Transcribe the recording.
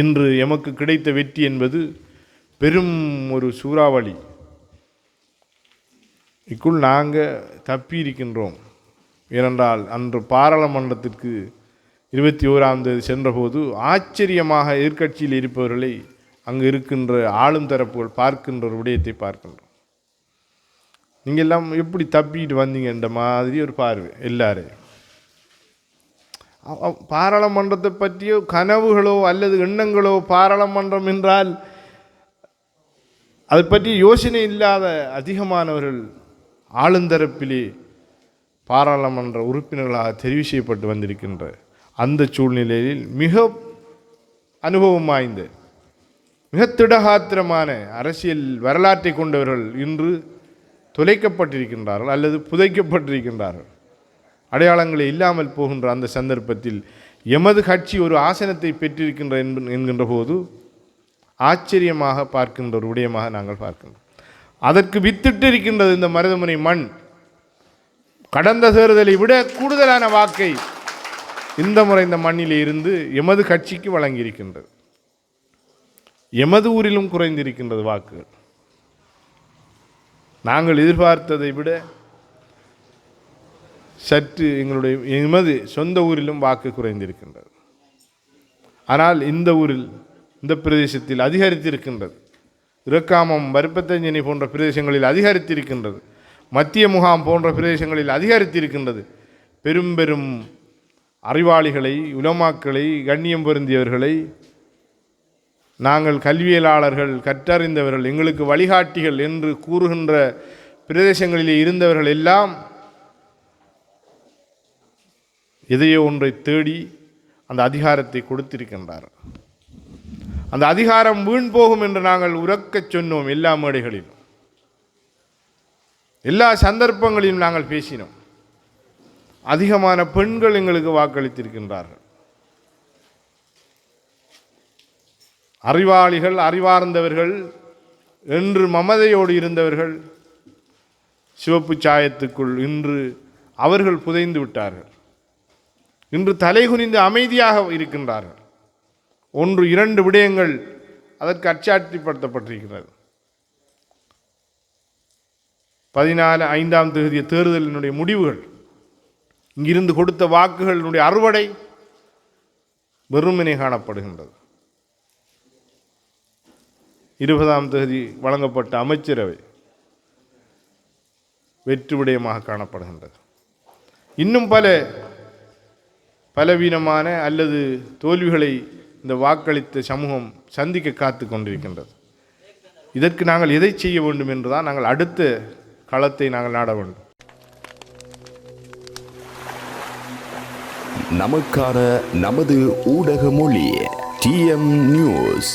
இன்று எமக்கு கிடைத்த வெற்றி என்பது பெரும் ஒரு சூறாவளி. இக்குள் நாங்கள் தப்பி இருக்கின்றோம் ஏனென்றால் அன்று பாராளுமன்றத்திற்கு இருபத்தி ஓராம் தேதி சென்றபோது ஆச்சரியமாக எதிர்க்கட்சியில் இருப்பவர்களை அங்கு இருக்கின்ற ஆளும் தரப்புகள் பார்க்கின்ற ஒரு விடயத்தை பார்க்கின்றோம். நீங்கள் எல்லாம் எப்படி தப்பிட்டு வந்தீங்கன்ற மாதிரி ஒரு பார்வை. எல்லாரையும். பாராளுமன்றத்தை பற்றியோ கனவுகளோ அல்லது எண்ணங்களோ பாராளுமன்றம் என்றால் அதை பற்றி யோசனை இல்லாத அதிகமானவர்கள் ஆளுந்தரப்பிலே பாராளுமன்ற உறுப்பினர்களாக தெரிவு செய்யப்பட்டு வந்திருக்கின்ற அந்த சூழ்நிலையில் மிக அனுபவம் வாய்ந்த மிக திடகாத்திரமான அரசியல் வரலாற்றை கொண்டவர்கள் இன்று தொலைக்கப்பட்டிருக்கின்றார்கள் அல்லது புதைக்கப்பட்டிருக்கின்றார்கள். அடையாளங்களே இல்லாமல் போகின்ற அந்த சந்தர்ப்பத்தில் எமது கட்சி ஒரு ஆசனத்தை பெற்றிருக்கின்ற என்ப- என்கின்ற போது ஆச்சரியமாக பார்க்கின்ற ஒரு விடயமாக நாங்கள் பார்க்கின்றோம். அதற்கு வித்திட்டு இருக்கின்றது இந்த மருதமுனை மண். கடந்த தேர்தலை விட கூடுதலான வாக்கை இந்த முறை இந்த மண்ணிலே இருந்து எமது கட்சிக்கு வழங்கியிருக்கின்றது. எமது ஊரிலும் குறைந்திருக்கின்றது வாக்குகள். நாங்கள் எதிர்பார்த்ததை விட சற்று எங்களுடைய எமது சொந்த ஊரிலும் வாக்கு குறைந்திருக்கின்றது. ஆனால் இந்த ஊரில் இந்த பிரதேசத்தில் அதிகரித்திருக்கின்றது. இறக்காமம் வருப்பத்தஞ்சனி போன்ற பிரதேசங்களில் அதிகரித்திருக்கின்றது. மத்திய முகாம் போன்ற பிரதேசங்களில் அதிகரித்திருக்கின்றது. பெரும் பெரும் அறிவாளிகளை உலமாக்களை கண்ணியம் பொருந்தியவர்களை நாங்கள் கல்வியலாளர்கள் கற்றறிந்தவர்கள் எங்களுக்கு வழிகாட்டிகள் என்று கூறுகின்ற பிரதேசங்களிலே இருந்தவர்கள் எல்லாம் எதையோ ஒன்றை தேடி அந்த அதிகாரத்தை கொடுத்திருக்கின்றார். அந்த அதிகாரம் வீண் போகும் என்று நாங்கள் உறக்கச் சொன்னோம் எல்லா மேடைகளிலும். எல்லா சந்தர்ப்பங்களிலும் நாங்கள் பேசினோம். அதிகமான பெண்கள் எங்களுக்கு வாக்களித்திருக்கின்றார்கள். அறிவாளிகள் அறிவார்ந்தவர்கள் என்று மமதையோடு இருந்தவர்கள் சிவப்பு சாயத்துக்குள் இன்று அவர்கள் புதைந்து விட்டார்கள். இன்று தலைகுனிந்து அமைதியாக இருக்கின்றார்கள். ஒன்று இரண்டு விடயங்கள் அதற்கு அச்சாட்சிப்படுத்தப்பட்டிருக்கிறது. பதினாலு ஐந்தாம் தேதிய தேர்தலினுடைய முடிவுகள் இங்கிருந்து கொடுத்த வாக்குகளினுடைய அறுவடை வெறுமனே காணப்படுகின்றது. இருபதாம் தேதி வழங்கப்பட்ட அமைச்சரவை வெற்றி விடயமாக காணப்படுகின்றது. இன்னும் பல பலவீனமான அல்லது தோல்விகளை இந்த வாக்களித்த சமூகம் சந்திக்க காத்து கொண்டிருக்கின்றது. இதற்கு நாங்கள் எதை செய்ய வேண்டும் என்றுதான் நாங்கள் அடுத்த களத்தை நாங்கள் நாட வேண்டும். நமக்கான நமது ஊடக மொழி டிஎம் நியூஸ்